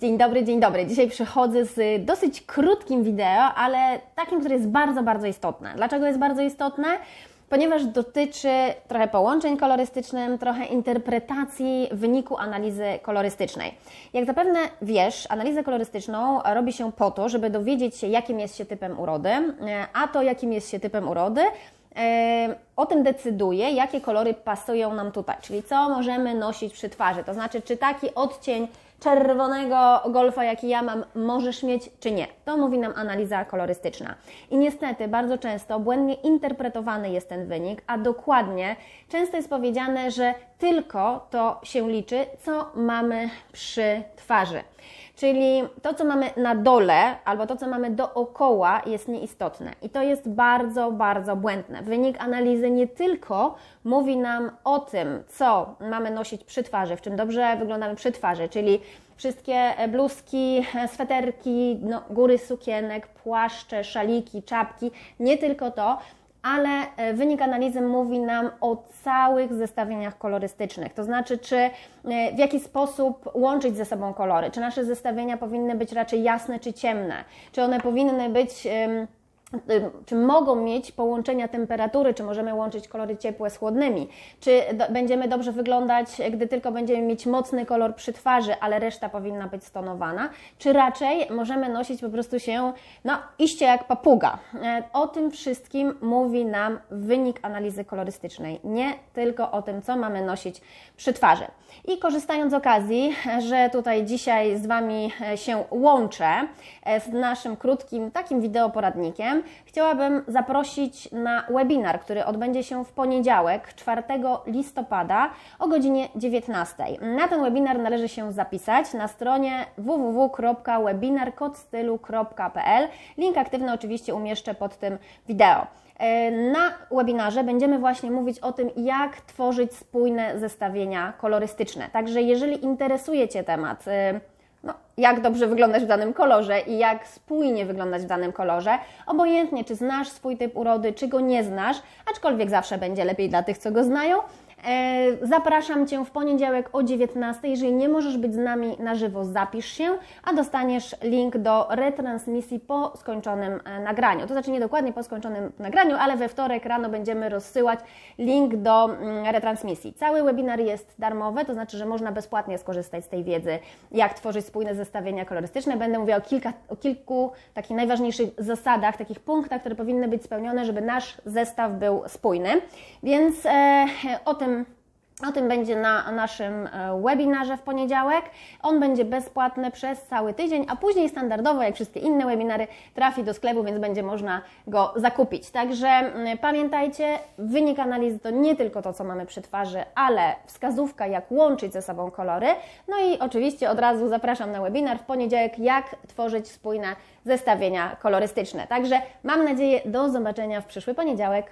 Dzień dobry, dzień dobry. Dzisiaj przychodzę z dosyć krótkim wideo, ale takim, które jest bardzo, bardzo istotne. Dlaczego jest bardzo istotne? Ponieważ dotyczy trochę połączeń kolorystycznych, trochę interpretacji wyniku analizy kolorystycznej. Jak zapewne wiesz, analizę kolorystyczną robi się po to, żeby dowiedzieć się, jakim jest się typem urody, a to, jakim jest się typem urody, o tym decyduje, jakie kolory pasują nam tutaj, czyli co możemy nosić przy twarzy. To znaczy, czy taki odcień czerwonego golfa, jaki ja mam, możesz mieć, czy nie. To mówi nam analiza kolorystyczna. I niestety bardzo często błędnie interpretowany jest ten wynik, a dokładnie często jest powiedziane, że tylko to się liczy, co mamy przy twarzy. Czyli to, co mamy na dole, albo to, co mamy dookoła, jest nieistotne. I to jest bardzo, bardzo błędne. Wynik analizy nie tylko mówi nam o tym, co mamy nosić przy twarzy, w czym dobrze wyglądamy przy twarzy, czyli wszystkie bluzki, sweterki, no, góry sukienek, płaszcze, szaliki, czapki, nie tylko to, ale e, wynik analizy mówi nam o całych zestawieniach kolorystycznych. To znaczy, czy e, w jaki sposób łączyć ze sobą kolory, czy nasze zestawienia powinny być raczej jasne czy ciemne, czy one powinny być czy mogą mieć połączenia temperatury, czy możemy łączyć kolory ciepłe z chłodnymi, czy do, będziemy dobrze wyglądać, gdy tylko będziemy mieć mocny kolor przy twarzy, ale reszta powinna być stonowana, czy raczej możemy nosić po prostu się, no, iście jak papuga. E, o tym wszystkim mówi nam wynik analizy kolorystycznej, nie tylko o tym, co mamy nosić przy twarzy. I korzystając z okazji, że tutaj dzisiaj z Wami się łączę e, z naszym krótkim takim wideoporadnikiem, chciałabym zaprosić na webinar, który odbędzie się w poniedziałek, 4 listopada o godzinie 19. Na ten webinar należy się zapisać na stronie www.webinarkodstylu.pl. Link aktywny oczywiście umieszczę pod tym wideo. E, na webinarze będziemy właśnie mówić o tym, jak tworzyć spójne zestawienia kolorystyczne. Także jeżeli interesuje Cię temat, no, jak dobrze wyglądać w danym kolorze i jak spójnie wyglądać w danym kolorze. Obojętnie, czy znasz swój typ urody, czy go nie znasz, aczkolwiek zawsze będzie lepiej dla tych, co go znają. E, zapraszam Cię w poniedziałek o 19. Jeżeli nie możesz być z nami na żywo, zapisz się, a dostaniesz link do retransmisji po skończonym e, nagraniu. To znaczy nie dokładnie po skończonym nagraniu, ale we wtorek rano będziemy rozsyłać link do mm, retransmisji. Cały webinar jest darmowy, to znaczy, że można bezpłatnie skorzystać z tej wiedzy, jak tworzyć spójne zestawienia kolorystyczne. Będę mówiła o, kilka, o kilku takich najważniejszych zasadach, takich punktach, które powinny być spełnione, żeby nasz zestaw był spójny. Więc e, o tym tym o tym będzie na naszym e, webinarze w poniedziałek. On będzie bezpłatny przez cały tydzień, a później standardowo, jak wszystkie inne webinary, trafi do sklepu, więc będzie można go zakupić. Także pamiętajcie, wynik analizy to nie tylko to, co mamy przy twarzy, ale wskazówka, jak łączyć ze sobą kolory. No i oczywiście od razu zapraszam na webinar w poniedziałek, jak tworzyć spójne zestawienia kolorystyczne. Także mam nadzieję, do zobaczenia w przyszły poniedziałek.